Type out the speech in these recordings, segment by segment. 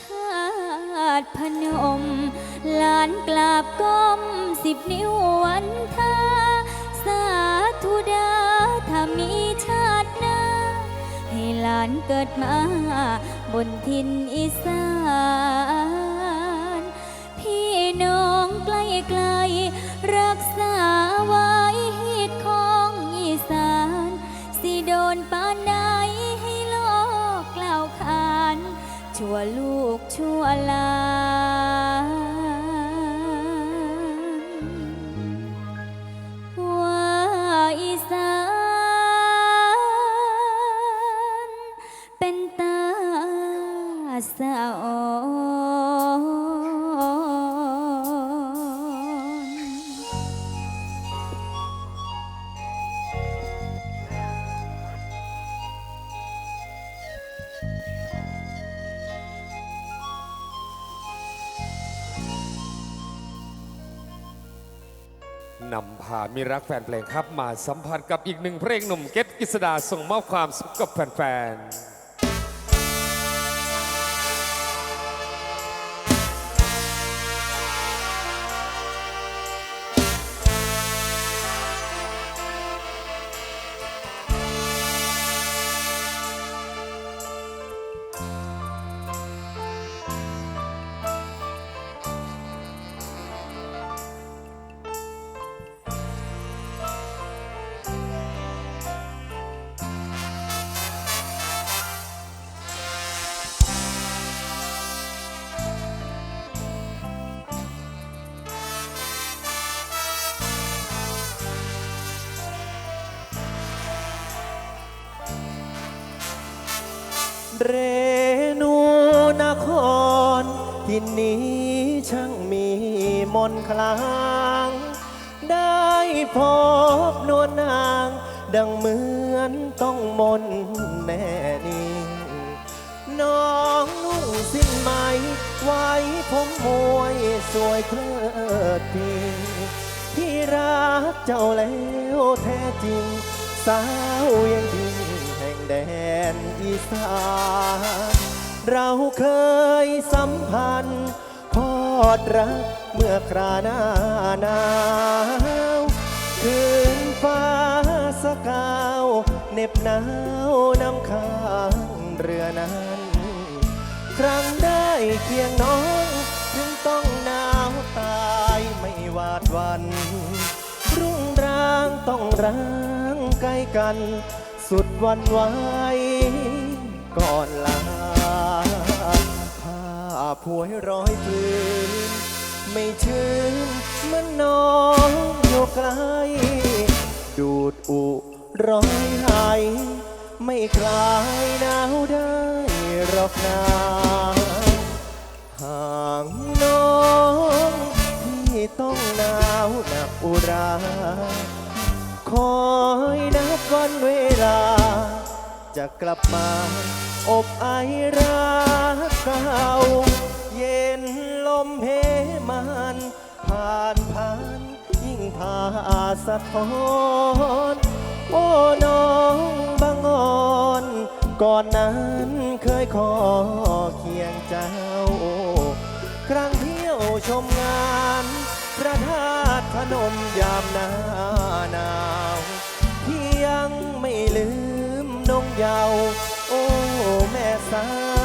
ธาตุพนมลานกราบก้มสิบนิ้ววันทาสาธุดาถ้ามีชาติน้า ให้หลานเกิดมาบนทินอีสานพี่น้องใกล้ไกลรักษาไว้ นำพามีรักแฟนเพลงครับมาสัมผัสกับอีกหนึ่งเพลงหนุ่มเกตกิษดาส่งมอบความสุขกับแฟนๆ นคลาง ได้พบนวลนาง ดังเหมือนต้องมนแน่นิ่งน้องนุ่งสิ้นไหม ไว้ผมมวยสวยเพลิดพิงที่รักเจ้าแล้วแท้จริง สาวยังดิ่งแห่งแดนอีสานเราเคยสัมพันธ์พอดรัก เมื่อคราหน้าหนาวคืนฟ้าสกาวเหน็บหนาวน้ำค้างเรือนั้น ครั้งได้เคียงน้อง ถึงต้องหนาวตายไม่หวาดวัน รุ่งร้างต้องร้างใกล้กัน สุดวันไหวก่อนลาผ้าผวยร้อยพื้น ไม่ชื้นเมื่อน้องอยู่ไกล ดูดอุร้อยไหายไม่คลายหนาวได้หรอกนาห่างน้องที่ต้องหนาวหนักอุรา คอยนับวันเวลา จะกลับมาอบไอรักเก่า เย็นลมเพมันผ่านผ่านยิ่งพาสะท้อนโอ้น้องบางอ่อน ก่อนนั้นเคยขอเคียงเจ้า ครั้งเที่ยวชมงานพระธาตุพนมยามหนาหนาวที่ยังไม่ลืมนงเยาวโอ้ แม่สาว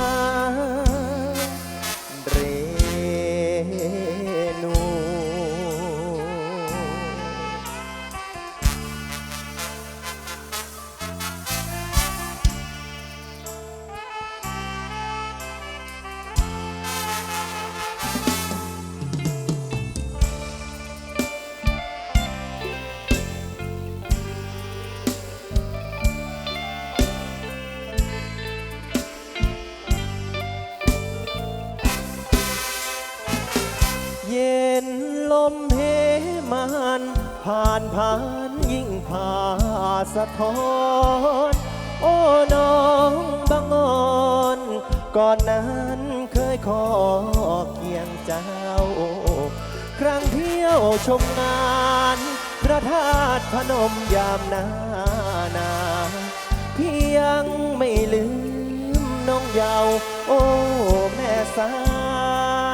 ผ่านผ่านยิ่งผ่าสะท้อน โอ้น้องบางอ่อน ก่อนนั้นเคยขอเคียงเจ้า ครั้งเที่ยวชมงาน พระธาตุพนมยามนานาวพี่ยังไม่ลืมน้องเยาว์โอ้ แม่สาว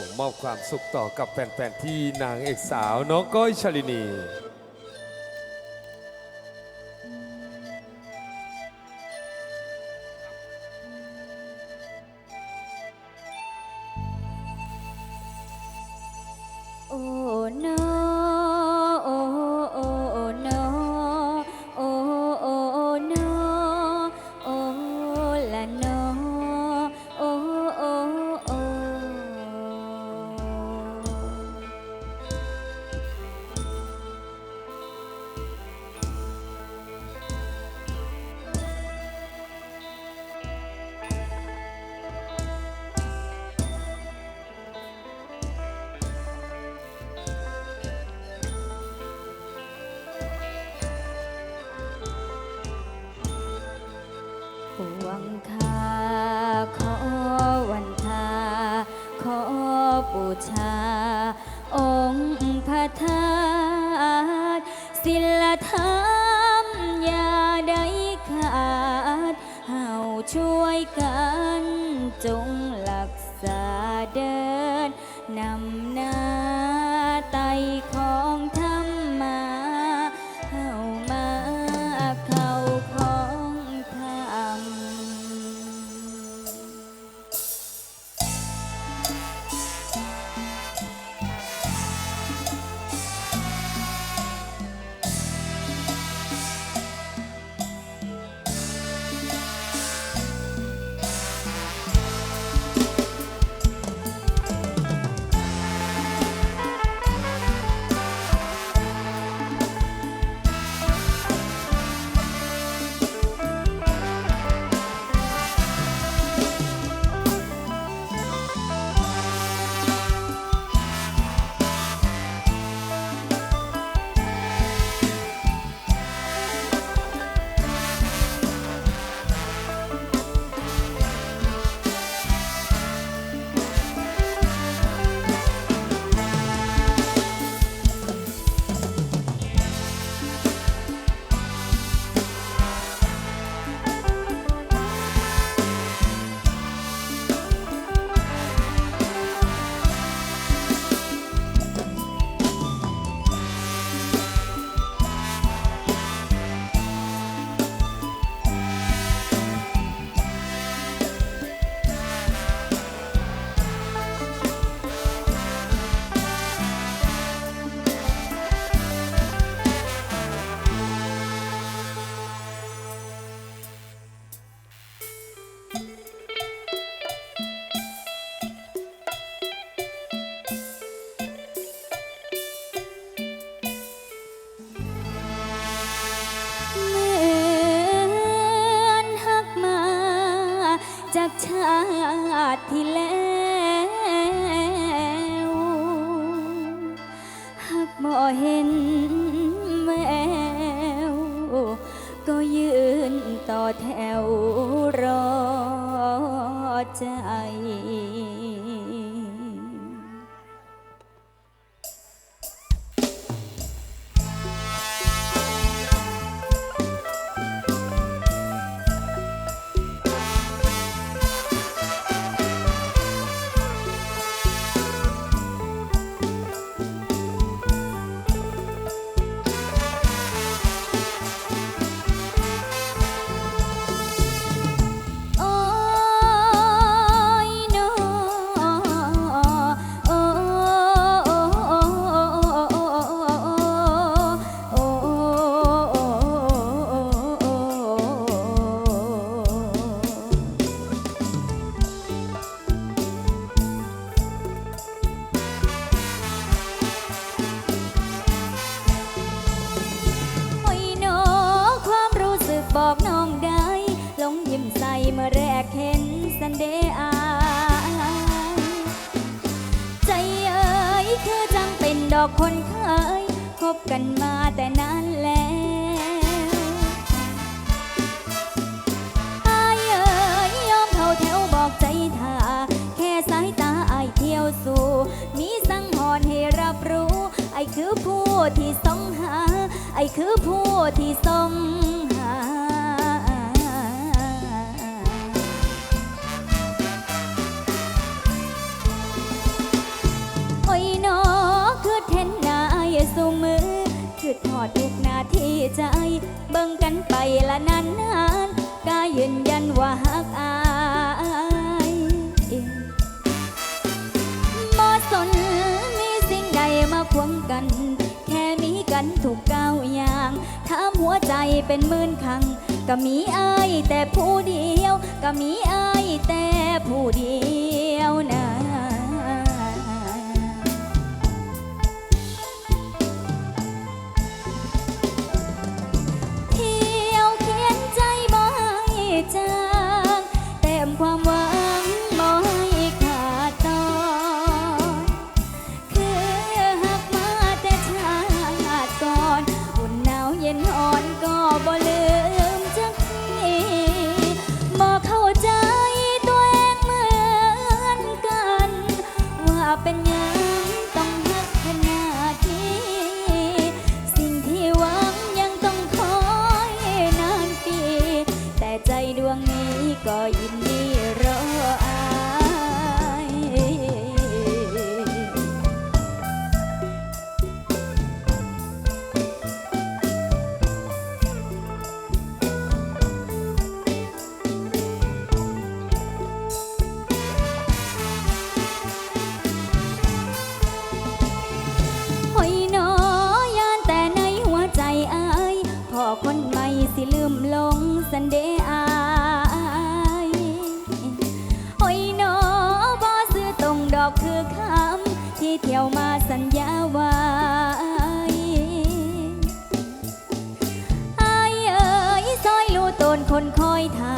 ่งมอบความสุขต่อกับแฟนๆที่นางเอกสาวน้องก้อยชลินีโอ้นา time. ติที่แล้ว กัน แค่มีกันถูกก้าวอย่างถามหัวใจเป็นหมื่นครั้งก็มีอายแต่ผู้เดียว ก็มีอายแต่ผู้เดียว นคอยท่า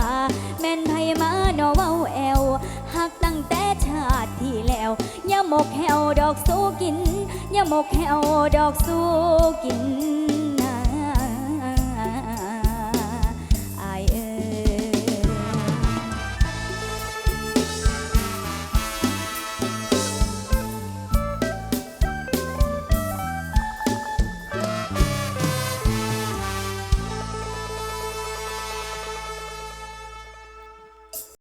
แม่นไพมาดอเว้าแอวหักตั้งแต่ชาติที่แล้วย่าหมกแหวดอกสู้กินย่าหมกแหวดอกสู้กิน